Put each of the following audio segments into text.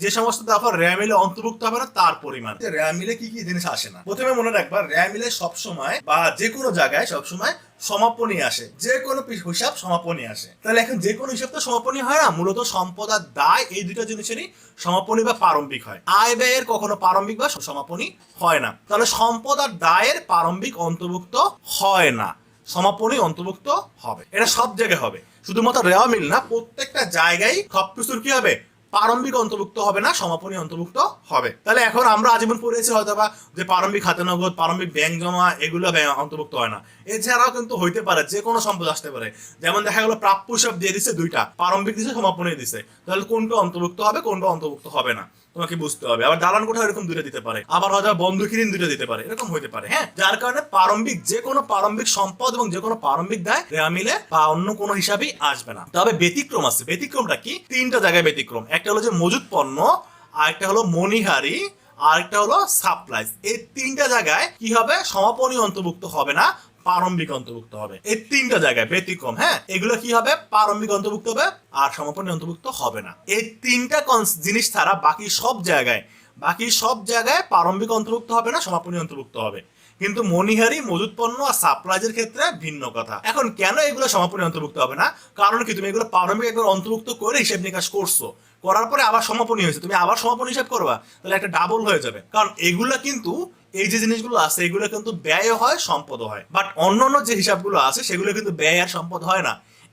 যে সমস্ত দফা র্যামিলে অন্তর্ভুক্ত হবে না, তার পরিমাণ। র্যামিলে কি কি জিনিস আসে না। প্রথমে মনে রাখবা র্যামিলে সবসময় বা যে কোনো জায়গায় সবসময় সমাপনী আসে। যে কোনো হিসাব সমাপনী আসে। তাহলে এখন যে কোনো হিসাব তো সমাপনী হয় না, মূলত সম্পদ আর দায় এই দুটো জিনিসেরই সমাপনী বা প্রারম্ভিক হয়। আয় ব্যয়ের কখনো প্রারম্ভিক বা সমাপনী হয় না। তাহলে সম্পদ আর দায়ের প্রারম্ভিক অন্তর্ভুক্ত হয় না। সমাপনী অন্তর্ভুক্ত হবে। এটা সব জায়গায় হবে। শুধুমাত্র রেওয়া মিল না, প্রত্যেকটা জায়গায় সবকিছুর কি হবে? প্রারম্ভিক অন্তর্ভুক্ত হবে না, সমাপনী অন্তর্ভুক্ত হবে। তাহলে এখন আমরা আজীবন পড়েছি হয়তো বা যে প্রারম্ভিক খাতে নগদ, প্রারম্ভিক ব্যাংক জমা, এগুলো অন্তর্ভুক্ত হয় না। এছাড়াও কিন্তু হইতে পারে, যে কোনো সম্পদ আসতে পারে। যেমন দেখা গেলো, প্রাপ্য হিসাব দিয়ে দিছে দুইটা, প্রারম্ভিক দিছে, সমাপনী দিছে। তাহলে কোনটা অন্তর্ভুক্ত হবে, কোনটা অন্তর্ভুক্ত হবে না। তোমাকে বুঝতে হবে। আবার দালান কোঠা এরকম দুটো দিতে পারে। আবার হয়তো বন্ধুক ঋণ দুটো দিতে পারে। এরকম হইতে পারে হ্যাঁ? যার কারণে প্রারম্ভিক যে কোনো প্রারম্ভিক সম্পদ এবং যে কোনো প্রারম্ভিক দায় মিলে বা অন্য কোনো হিসাবেই আসবে না। তবে ব্যতিক্রম আছে। ব্যতিক্রমটা কি? তিনটা জায়গায় ব্যতিক্রম। একটা হলো যে মজুদ পণ্য, আরেকটা হলো মনিহারি আরেকটা হলো সাপ্লাইজ। এই তিনটা জায়গায় কি হবে? সমাপনী অন্তর্ভুক্ত হবে না। প্রারম্ভিক অন্তর্ভুক্ত হবে। এই তিনটা জায়গায় ব্যতিক্রম হ্যাঁ? এগুলো কি হবে? প্রারম্ভিক অন্তর্ভুক্ত হবে, আর সমাপনী অন্তর্ভুক্ত হবে না। এই তিনটা জিনিস ছাড়া বাকি সব জায়গায়, বাকি সব জায়গায় প্রারম্ভিক অন্তর্ভুক্ত হবে না সমাপনী অন্তর্ভুক্ত হবে। কিন্তু মনিহারি মজুত পণ্য আর সাপ্লাইজের ক্ষেত্রে ভিন্ন কথা। এখন কেন এগুলো সমাপনী অন্তর্ভুক্ত হবে না? কারণ কি, তুমি এগুলো প্রারম্ভিক একবার অন্তর্ভুক্ত করে হিসেব নিকাশ করছ। করার পরে আবার সমাপনী হয়েছে। তুমি আবার সমাপনী হিসাব করবা, তাহলে একটা ডাবল হয়ে যাবে। কারণ এগুলা কিন্তু এই যে জিনিসগুলো আছে, এগুলো কিন্তু ব্যয় হয় সম্পদ হয়। বাট অন্য অন্য যে হিসাবগুলো আছে, সেগুলো কিন্তু ব্যয় আর সম্পদ হয় না।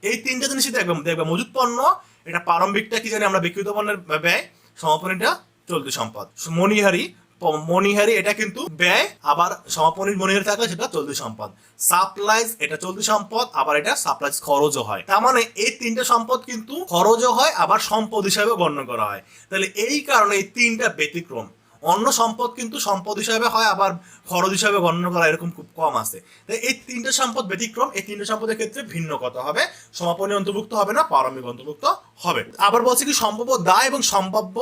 এই তিনটা জিনিসই দেখবে দেখবে মজুত পণ্য, এটা প্রারম্ভিকটা কি জানি আমরা বিক্রিত পণ্যের ব্যয় সমাপনীটা চলতি সম্পদ। মনিহারি মনিহারি এটা কিন্তু ব্যয়, আবার সমাপনীর মনিহারি থাকলে সেটা চলতি সম্পদ। সাপ্লাইজ এটা চলতি সম্পদ, আবার এটা সাপ্লাইজ খরচও হয়। তার মানে এই তিনটা সম্পদ কিন্তু খরচও হয়, আবার সম্পদ হিসাবে গণ্য করা হয়। তাহলে এই কারণে এই তিনটা ব্যতিক্রম। অন্য সম্পদ কিন্তু সম্পদ হিসাবে হয়, আবার খরচ হিসাবে গণ্য করা এরকম খুব কম আছে। এই তিনটে সম্পদ ব্যতিক্রম, এই তিনটে সম্পদের ক্ষেত্রে ভিন্ন কথা হবে। সমাপনী অন্তর্ভুক্ত হবে না, প্রারম্ভিক অন্তর্ভুক্ত হবে। আবার বলছি কি, সম্ভাব্য দায় এবং সম্ভাব্য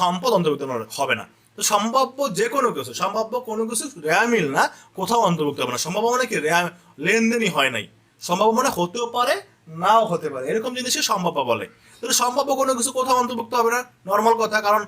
সম্পদ অন্তর্ভুক্ত হবে না তো সম্ভাব্য যে কোনো কিছু, সম্ভাব্য কোনো কিছু রেয়া মিল না, কোথাও অন্তর্ভুক্ত হবে না। সম্ভাব্য মানে কি, রেয়া, লেনদেনই হয় নাই। সম্ভাব্য মানে হতেও পারে, নাও হতে পারে। এরকম জিনিসই সম্ভাব্য বলে। তাহলে সম্ভাব্য কোনো কিছু কোথাও অন্তর্ভুক্ত হবে না নর্মাল কথা, কারণ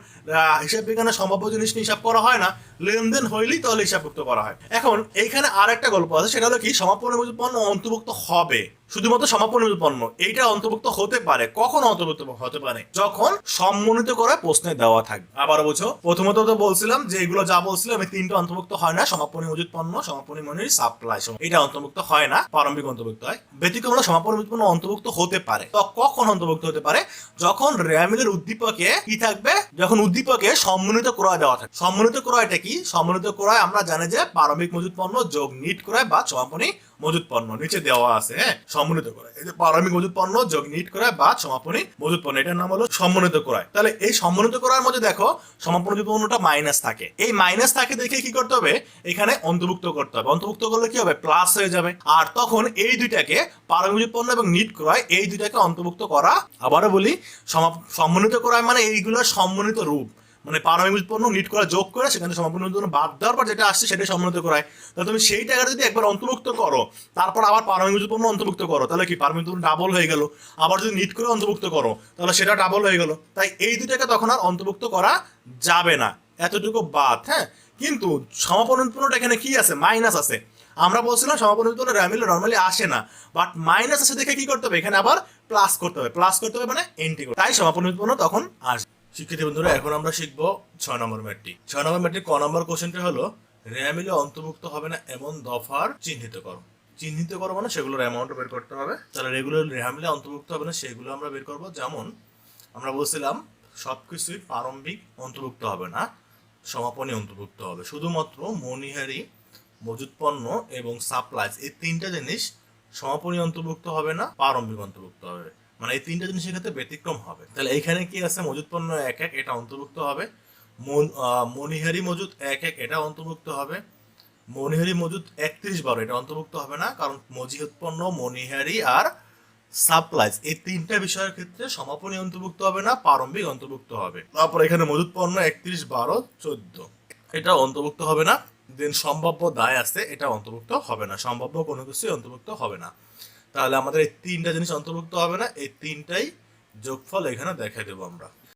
হিসাব বিজ্ঞানে সম্ভাব্য জিনিস নিয়ে হিসাব করা হয় না, লেনদেন হইলেই তাহলে হিসাবভুক্ত করা হয়। এখন, এইখানে আর একটা গল্প আছে, সেটা হলো কি সমাপনী মজুত পণ্য অন্তর্ভুক্ত হবে। শুধুমাত্র সমাপনী মজুত পণ্য, এইটা অন্তর্ভুক্ত হতে পারে, কখন অন্তর্ভুক্ত হতে পারে যখন সম্মানিত করে প্রশ্নে দেওয়া থাকবে। আবার বুঝো প্রথমত তো বলছিলাম যে এগুলো যা বলছিলাম, এই তিনটা অন্তর্ভুক্ত হয় না। সমাপনী মজুত পণ্য সমাপনী মনির সাপ্লাই এটা অন্তর্ভুক্ত হয় না, প্রারম্ভিক অন্তর্ভুক্ত হয়। ব্যতিক্রম সমাপনী মজুত পণ্য অন্তর্ভুক্ত হতে পারে। তো কখন অন্তর্ভুক্ত হতে পারে? যখন র্যামিলের উদ্দীপকে কি থাকবে? যখন উদ্দীপকে সম্মানিত ক্রয় দেওয়া থাকে। সম্মানিত ক্রয়টা কি? সম্মিলিত ক্রয় আমরা জানি যে প্রারম্ভিক মজুদ পণ্য যোগ নিট ক্রয় বা সমাপনী মজুত পণ্য নিচে দেওয়া আছে হ্যাঁ? সম্মানিত ক্রয়। এই যে প্রারম্ভিক মজুত পণ্য যোগ নিট ক্রয় বা সমাপনী মজুত পণ্য, এটার নাম হলো সম্মানিত ক্রয়। তাহলে এই সম্মানিত ক্রয়ের মধ্যে দেখো, সমাপনী মজুত পণ্যটা মাইনাস থাকে। এই মাইনাস থাকে দেখে কি করতে হবে? এখানে অন্তর্ভুক্ত করতে হবে। অন্তর্ভুক্ত করলে কি হবে? প্লাস হয়ে যাবে। আর তখন এই দুইটাকে মজুত পণ্য এবং নিট ক্রয় এই দুইটাকে অন্তর্ভুক্ত করা, আবারও বলি সমা- সম্মানিত ক্রয় মানে এইগুলোর সম্মানিত রূপ। মানে পারমাণবিক পণ্য নিট করা, যোগ করে, সেখানে সমাপনী জন্য বাদ দেওয়ার পর যেটা আসছে সেটাই সম্মানিত করায়। তাহলে তুমি সেই টাকাটা যদি একবার অন্তর্ভুক্ত করো, তারপর আবার পারমাণবিক পণ্য অন্তর্ভুক্ত করো, তাহলে কি পারমাণবিক পণ্য ডাবল হয়ে গেল? আবার যদি নিট করে অন্তর্ভুক্ত করো, তাহলে সেটা ডাবল হয়ে গেল। তাই এই দুটাকে তখন আর অন্তর্ভুক্ত করা যাবে না। এতটুকু বাদ হ্যাঁ? কিন্তু সমাপন উৎপন্নটা এখানে কি আছে? মাইনাস আছে। আমরা বলছিলাম সমাপন পণ্য র্যামিলে নর্মালি আসে না। বাট মাইনাস আছে দেখে কি করতে হবে? এখানে আবার প্লাস করতে হবে। প্লাস করতে হবে মানে এন্ট্রি করতে তাই সমাপন উৎপন্ন তখন আসবে। শিক্ষার্থী বন্ধুরা, এখন আমরা শিখব ছয় নম্বর ম্যাটটি। ছয় নম্বর ম্যাটটির ক নম্বর কোশ্চেনটা হলো র্যামিলে অন্তর্ভুক্ত হবে না এমন দফার চিহ্নিত করো। চিহ্নিত করো মানে সেগুলোর অ্যামাউন্ট বের করতে হবে। তাহলে রেগুলার র্যামিলে অন্তর্ভুক্ত হবে না, সেগুলো আমরা বের করব। যেমন, আমরা বলছিলাম, সবকিছুই প্রারম্ভিক অন্তর্ভুক্ত হবে না, সমাপনী অন্তর্ভুক্ত হবে। শুধুমাত্র মনিহারি মজুত পণ্য এবং সাপ্লাইজ এই তিনটা জিনিস সমাপনী অন্তর্ভুক্ত হবে না, প্রারম্ভিক অন্তর্ভুক্ত হবে। মানে এই তিনটা জিনিসের ক্ষেত্রে ব্যতিক্রম হবে। তাহলে এখানে কি আছে? মজুত পণ্য এক এক, এটা অন্তর্ভুক্ত হবে। মন- মনিহারি মজুত এক এক, এটা অন্তর্ভুক্ত হবে। মনিহারি মজুত একত্রিশ বারো, এটা অন্তর্ভুক্ত হবে না, কারণ মজিহত পণ্য, মনিহারি আর সাপ্লাইজ, এই তিনটা বিষয়ের ক্ষেত্রে সমাপনী অন্তর্ভুক্ত হবে না, প্রারম্ভিক অন্তর্ভুক্ত হবে। তারপর এখানে মজুত পণ্য একত্রিশ বারো, চোদ্দ, এটা অন্তর্ভুক্ত হবে না। দেন সম্ভাব্য দায় আছে, এটা অন্তর্ভুক্ত হবে না। সম্ভাব্য কোনো কিছুই অন্তর্ভুক্ত হবে না। তাহলে আমাদের এই তিনটা জিনিস অন্তর্ভুক্ত হবে না, এই তিনটাই যোগফল এখানে দেখা দেবো আমরা।